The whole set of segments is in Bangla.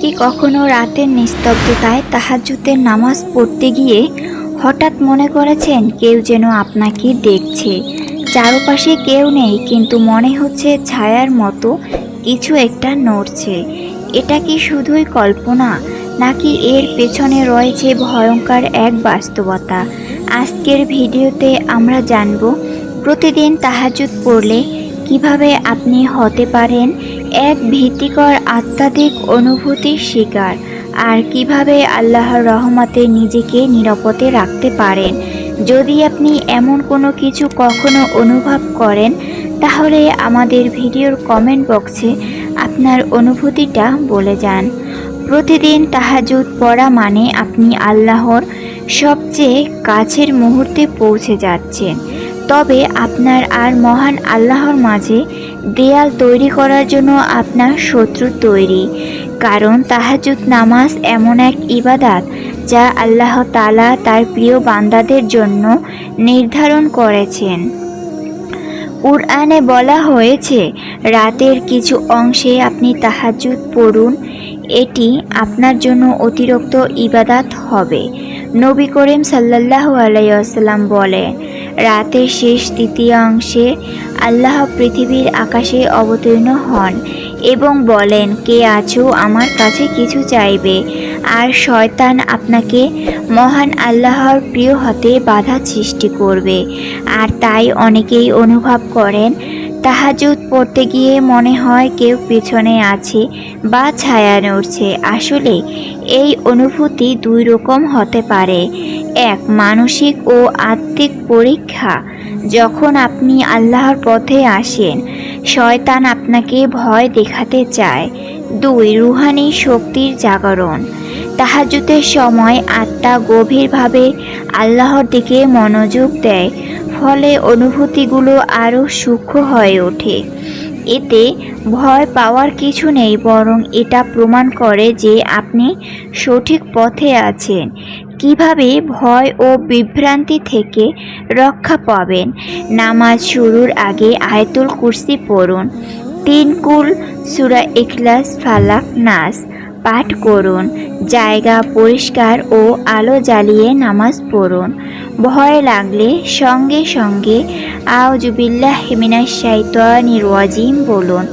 কি কখনো রাতের নিস্তব্ধতায় তাহাজ্জুদের নামাজ পড়তে গিয়ে হঠাৎ মনে করেছেন কেউ যেন আপনাকে দেখছে। চারপাশে কেউ নেই, কিন্তু মনে হচ্ছে ছায়ার মতো কিছু একটা নড়ছে। এটা কি শুধুই কল্পনা, নাকি এর পেছনে রয়েছে ভয়ঙ্কর এক বাস্তবতা? আজকের ভিডিওতে আমরা জানব, প্রতিদিন তাহাজুদ পড়লে কীভাবে আপনি হতে পারেন এক ভীতিকর আত্মাধিক অনুভূতির শিকার। আর কীভাবে আল্লাহর রহমতে নিজেকে নিরাপদে রাখতে পারেন? যদি আপনি এমন কোনো কিছু কখনো অনুভব করেন, তাহলে আমাদের ভিডিওর কমেন্ট বক্সে আপনার অনুভূতিটা বলে যান। প্রতিদিন তাহাজুদ পড়া মানে আপনি আল্লাহর সবচেয়ে কাছের মুহূর্তে পৌঁছে যাচ্ছেন। তবে আপনার আর মহান আল্লাহর মাঝে দেয়াল তৈরি করার জন্য আপনার শত্রু তৈরি, কারণ তাহাজুদ নামাজ এমন এক ইবাদাত যা আল্লাহ তালা তার প্রিয় বান্দাদের জন্য নির্ধারণ করেছেন। কুরআনে বলা হয়েছে, রাতের কিছু অংশে আপনি তাহাজুদ পড়ুন, এটি আপনার জন্য অতিরিক্ত ইবাদাত হবে। নবী করিম সাল্লাল্লাহু আলাইসাল্লাম বলেন রাতের শেষ তৃতীয়াংশে আল্লাহ পৃথিবীর আকাশে অবতীর্ণ হন এবং বলেন, কে আছো? আমার কাছে কিছু চাইবে। আর শয়তান আপনাকে মহান আল্লাহর প্রিয় হতে বাধা সৃষ্টি করবে। আর তাই অনেকেই অনুভব করেন, তাহাজুদ পড়তে গিয়ে মনে হয় কেউ পেছনে আছে বা ছায়া নড়ছে। আসলে এই অনুভূতি দুই রকম হতে পারে। এক মানসিক ও আত্মিক পরীক্ষা। যখন আপনি আল্লাহর পথে আসেন, শয়তান আপনাকে ভয় দেখাতে চায়। দুই, রুহানি শক্তির জাগরণ। তাহাজুতের সময় আত্মা গভীরভাবে আল্লাহর দিকে মনোযোগ দেয়, ফলে অনুভূতিগুলো আরও সূক্ষ্ম হয়ে ওঠে। এতে ভয় পাওয়ার কিছু নেই, বরং এটা প্রমাণ করে যে আপনি সঠিক পথে আছেন। কীভাবে ভয় ও বিভ্রান্তি থেকে রক্ষা পাবেন? নামাজ শুরুর আগে আয়তুল কুরসি পড়ুন। তিন কুল সুরা ইখলাস, ফালাক, নাস পাঠ করুন। জায়গা পরিষ্কার ও আলো জ্বালিয়ে নামাজ পড়ুন। ভয় লাগলে সঙ্গে সঙ্গে আউজুবিল্লাহ হিমিনাস শাইতানির ওয়াজিম বলুন।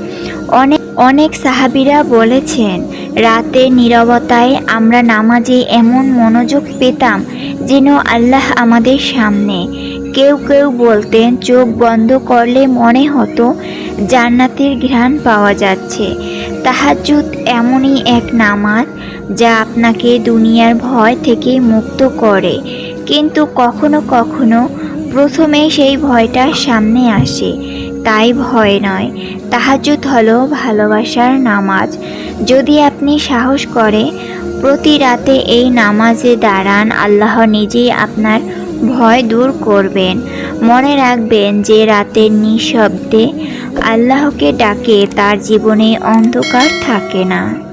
অনেক অনেক সাহাবিরা বলেছেন, রাতে নীরবতায় আমরা নামাজে এমন মনোযোগ পেতাম যেন আল্লাহ আমাদের সামনে। কেউ কেউ বলতেন, চোখ বন্ধ করলে মনে হতো জান্নাতের ঘ্রাণ পাওয়া যাচ্ছে। তাহাজুদ এমনই এক নামাজ যা আপনাকে দুনিয়ার ভয় থেকে মুক্ত করে। কিন্তু কখনো কখনো প্রথমে সেই ভয়টা সামনে আসে। তাই ভয় নয়। তাহাজুদ হলো ভালোবাসার নামাজ। যদি আপনি সাহস করে, প্রতি রাতে এই নামাজে দাঁড়ান, আল্লাহ নিজেই আপনার ভয় দূর করবেন। মনে রাখবেন যে রাতের নিঃশব্দে আল্লাহকে ডাকে, তার জীবনে অন্ধকার থাকে না।